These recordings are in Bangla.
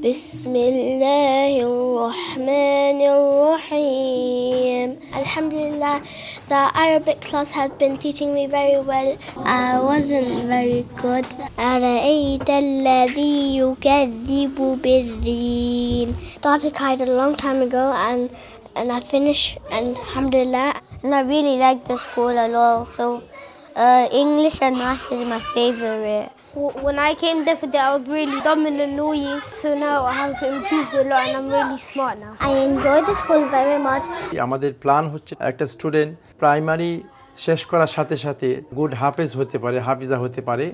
بسم الله الرحمن الرحيم Alhamdulillah the Arabic class has been teaching me very well I wasn't very good أرأيت الذي يكذب بالدين started kind a long time ago and and I finished and Alhamdulillah and I really like the school a lot so uh, English and math is my favorite When I came there for that, I was really dumb and annoying. So now I have improved a lot and I'm really smart now. I enjoy the school very much. আমাদের প্ল্যান হচ্ছে একটা স্টুডেন্ট প্রাইমারি শেষ করার সাথে সাথে গুড হাফেজ হতে পারে হাফিজা হতে পারে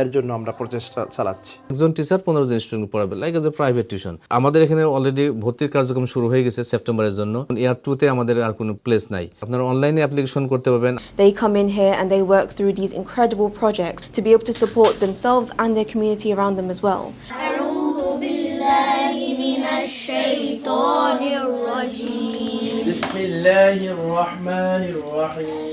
এর জন্য আমরা প্রচেষ্টা চালাচ্ছি একজন টিচার পনেরো জন স্টুডেন্ট পড়াবে like as a private tuition আমাদের এখানে অলরেডি ভর্তির কার্যক্রম শুরু হয়ে গেছে সেপ্টেম্বরের জন্য ইয়ার টুতে আমাদের আর কোনো প্লেস নাই আপনারা অনলাইনে অ্যাপ্লিকেশন করতে পারবেন They come in here and they work through these incredible projects to be able to support themselves and their community around them as well. بسم الله الرحمن الرحيم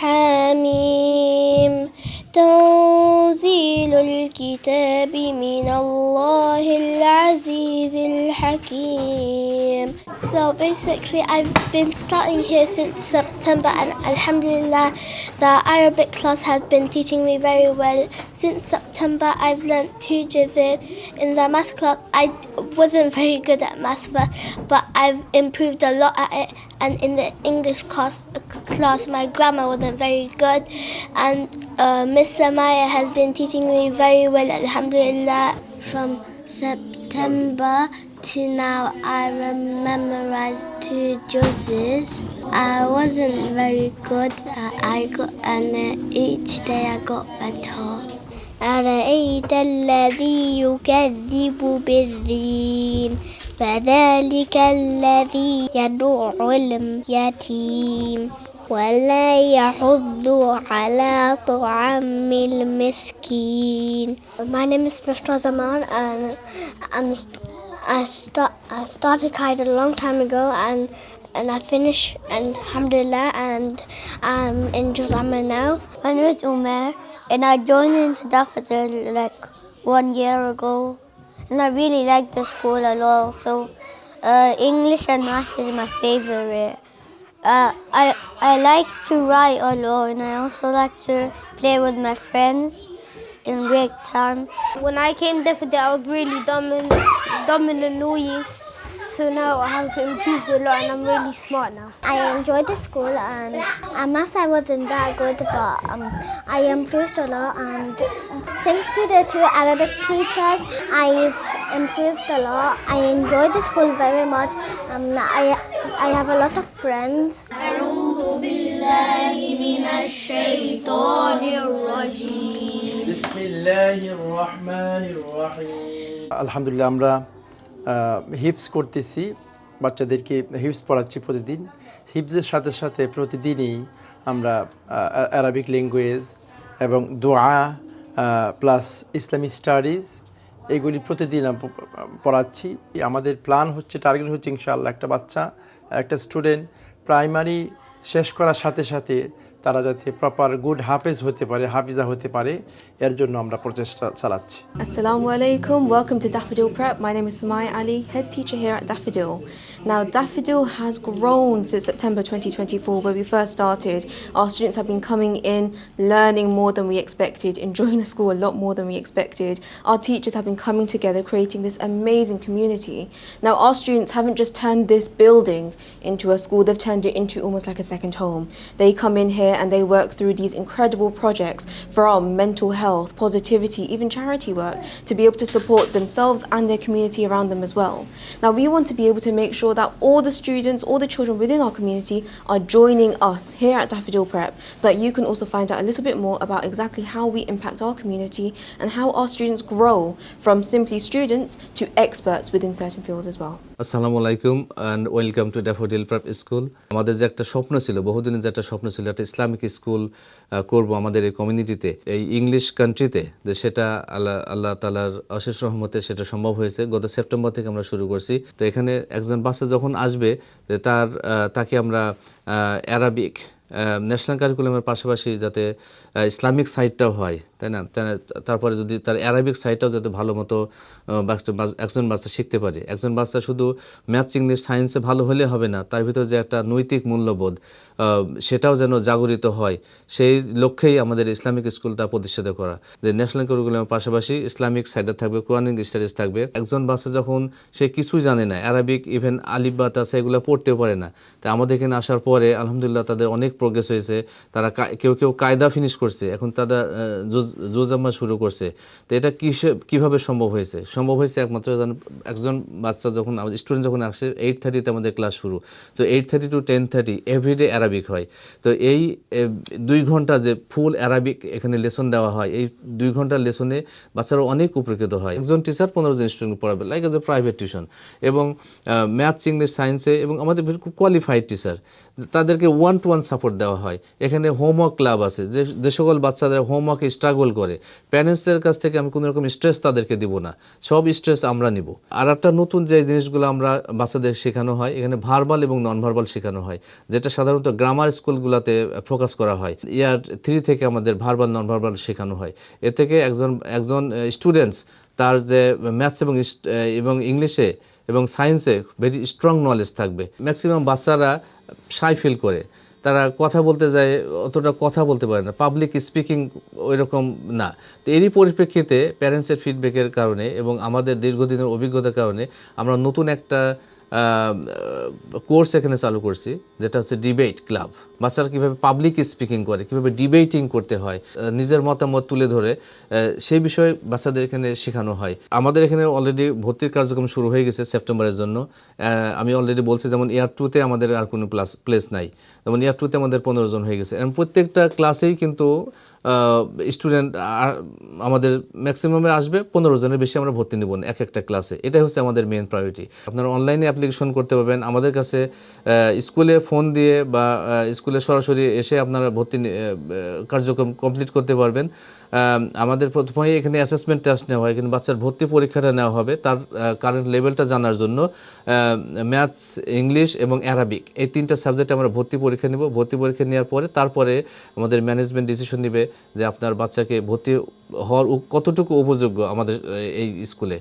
حميم. تنزيل الكتاب من الله العزيز الحكيم. So basically I've been starting here since September and Alhamdulillah the Arabic class has been teaching me very well. Since September I've learnt two juzes. In the math class I wasn't very good at math but, but I've improved a lot at it and in the English class, class my grammar wasn't very good and uh, Miss Samaya has been teaching me very well alhamdulillah from September to now I memorized two juzzes I wasn't very good I got and uh, each day I got better أرأيت الذي يكذب بالدين فذلك الذي يدعو اليتيم ولا يحض على طعام المسكين My name is Mr. Zaman and I'm I, start, I started kind a long time ago and and I finished and alhamdulillah and I'm in Juzama now. My name is Umer and I joined into Daffodil like one year ago and I really like the school a lot so uh, English and math is my favorite. Uh, I I like to write a lot and I also like to play with my friends in break time. When I came there for that, I was really dumb and dumb and annoying. So now I have improved a lot and I'm really smart now. I enjoyed the school and at maths I wasn't that good but um, I improved a lot and thanks to the two Arabic teachers I've improved a lot. I enjoyed the school very much. Um, I, I have a lot of friends. بسم الله الرحمن الرحيم আলহামদুলিল্লাহ আমরা হিপস করতেছি, বাচ্চাদেরকে হিপস পড়াচ্ছি প্রতিদিন। হিপসের সাথে সাথে প্রতিদিনই আমরা অ্যারাবিক ল্যাঙ্গুয়েজ এবং দোয়া প্লাস ইসলামিক স্টাডিজ এগুলি প্রতিদিন পড়াচ্ছি। আমাদের প্ল্যান হচ্ছে টার্গেট হচ্ছে ইনশাআল্লাহ একটা বাচ্চা, একটা স্টুডেন্ট প্রাইমারি শেষ করার সাথে সাথে তারা যাতে প্রপার গুড হাফেজ হতে পারে হাফিজা হতে পারে এর জন্য আমরা প্রচেষ্টা চালাচ্ছি Assalamu alaikum, welcome to Daffodil Prep. My name is Samaya Ali, head teacher here at Daffodil. Now, Daffodil has grown since September 2024, where we first started. Our students have been coming in, learning more than we expected, enjoying the school a lot more than we expected. Our teachers have been coming together, creating this amazing community. Now, our students haven't just turned this building into a school, they've turned it into almost like a second home. They come in here and they work through these incredible projects from mental health, positivity, even charity work to be able to support themselves and their community around them as well. Now, we want to be able to make sure that all the students, all the children within our community are joining us here at Daffodil Prep so that you can also find out a little bit more about exactly how we impact our community and how our students grow from simply students to experts within certain fields as well. আসসালামু আলাইকুম and welcome to Daffodil prep school আমাদের যে একটা স্বপ্ন ছিল, বহুদিনের যে একটা স্বপ্ন ছিল, একটা ইসলামিক স্কুল করব আমাদের এই কমিউনিটিতে এই ইংলিশ কান্ট্রিতে যে সেটা আল্লাহ আল্লাহ তালার অশেষ রহমতে সেটা সম্ভব হয়েছে। গত সেপ্টেম্বর থেকে আমরা শুরু করছি। তো এখানে একজন বাচ্চা যখন আসবে, যে তার তাকে আমরা অ্যারাবিক ন্যাশনাল কারিকুলামের পাশাপাশি যাতে ইসলামিক সাইডটাও হয়। তাই না? তারপরে যদি তার অ্যারাবিক সাইডটাও যাতে ভালো মতো একজন বাচ্চা শিখতে পারে। একজন বাচ্চা শুধু ম্যাথস ইংলিশ সায়েন্সে ভালো হলে হবে না, তার ভিতরে যে একটা নৈতিক মূল্যবোধ সেটাও যেন জাগরিত হয়, সেই লক্ষ্যেই আমাদের ইসলামিক স্কুলটা প্রতিষ্ঠিত করা। যে ন্যাশনাল কারিকুলামের পাশাপাশি ইসলামিক সাইডে থাকবে কোরআনিক স্টাডিজ থাকবে। একজন বাচ্চা যখন, সে কিছুই জানে না অ্যারাবিক ইভেন আলিবাত আছে, এগুলো পড়তেও পারে না। তা আমাদের এখানে আসার পরে, আলহামদুলিল্লাহ, তাদের অনেক প্রোগ্রেস হয়েছে। তারা কেউ কেউ কায়দা ফিনিশ করছে। এখন তারা জোজাম্মা শুরু করছে। তো এটা কিসে কীভাবে সম্ভব হয়েছে? সম্ভব হয়েছে একমাত্র একজন বাচ্চা যখন স্টুডেন্ট যখন আসে এইট থার্টিতে আমাদের ক্লাস শুরু। তো eight thirty to ten thirty everyday Arabic হয়। তো এই দুই ঘণ্টা যে ফুল অ্যারাবিক এখানে লেসন দেওয়া হয়, এই দুই ঘণ্টার লেসনে বাচ্চারা অনেক উপকৃত হয়। একজন টিচার পনেরো জন স্টুডেন্ট পড়াবে like as a private tuition এবং ম্যাথস ইংলিশ সায়েন্সে এবং আমাদের খুব কোয়ালিফাইড টিচার তাদেরকে ওয়ান টু ওয়ান সাপোর্ট দেওয়া হয়। এখানে হোমওয়ার্ক ক্লাব আছে। যে যে সকল বাচ্চাদের হোমওয়ার্কে স্ট্রাগল করে। প্যারেন্টসদের কাছ থেকে আমি কোনো রকম স্ট্রেস তাদেরকে দিব না। সব স্ট্রেস আমরা নিব। আর একটা নতুন যে জিনিসগুলো আমরা বাচ্চাদের শেখানো হয়, এখানে ভার্বাল এবং নন ভার্বাল শেখানো হয়, যেটা সাধারণত গ্রামার স্কুলগুলোতে ফোকাস করা হয়। ইয়ার থ্রি থেকে আমাদের ভার্বাল নন ভার্বাল শেখানো হয়। এ থেকে একজন একজন স্টুডেন্টস তার যে ম্যাথস এবং এবং ইংলিশে এবং সায়েন্সে ভেরি স্ট্রং নলেজ থাকবে। ম্যাক্সিমাম বাচ্চারা সাই ফিল করে। তারা কথা বলতে যায়, অতটা কথা বলতে পারে না। পাবলিক স্পিকিং ওই রকম না। তো এরই পরিপ্রেক্ষিতে প্যারেন্টসের ফিডব্যাকের কারণে এবং আমাদের দীর্ঘদিনের অভিজ্ঞতার কারণে আমরা নতুন একটা কোর্স এখানে চালু করছি, যেটা হচ্ছে ডিবেট ক্লাব বাচ্চারা কীভাবে পাবলিক স্পিকিং করে, কীভাবে ডিবেটিং করতে হয় নিজের মতামত তুলে ধরে সেই বিষয়ে বাচ্চাদের এখানে শেখানো হয়। আমাদের এখানে অলরেডি ভর্তির কার্যক্রম শুরু হয়ে গেছে সেপ্টেম্বরের জন্য। আমি অলরেডি বলছি যেমন ইয়ার টুতে আমাদের আর কোনো প্লাস প্লেস নাই। যেমন ইয়ার টুতে আমাদের পনেরো জন হয়ে গেছে। এবং প্রত্যেকটা ক্লাসেই কিন্তু স্টুডেন্ট আমাদের ম্যাক্সিমামে আসবে, পনেরো জনের বেশি আমরা ভর্তি নেব এক একটা ক্লাসে এটাই হচ্ছে আমাদের মেন প্রায়োরিটি আপনারা অনলাইনে অ্যাপ্লিকেশন করতে পারবেন। আমাদের কাছে স্কুলে ফোন দিয়ে বা স্কুলে সরাসরি এসে আপনারা ভর্তি কার্যক্রম কমপ্লিট করতে পারবেন। আমাদের প্রথমেই এখানে অ্যাসেসমেন্ট টেস্ট নেওয়া হয়। এখানে বাচ্চার ভর্তি পরীক্ষাটা নেওয়া হবে। তার কারেন্ট লেভেলটা জানার জন্য ম্যাথস ইংলিশ এবং অ্যারাবিক এই তিনটা সাবজেক্টে আমরা ভর্তি পরীক্ষা নেব। ভর্তি পরীক্ষা নেওয়ার পরে তারপরে আমাদের ম্যানেজমেন্ট ডিসিশন নেবে যে আপনার বাচ্চাকে ভর্তি হওয়ার কতটুকু উপযোগ্য আমাদের এই স্কুলে।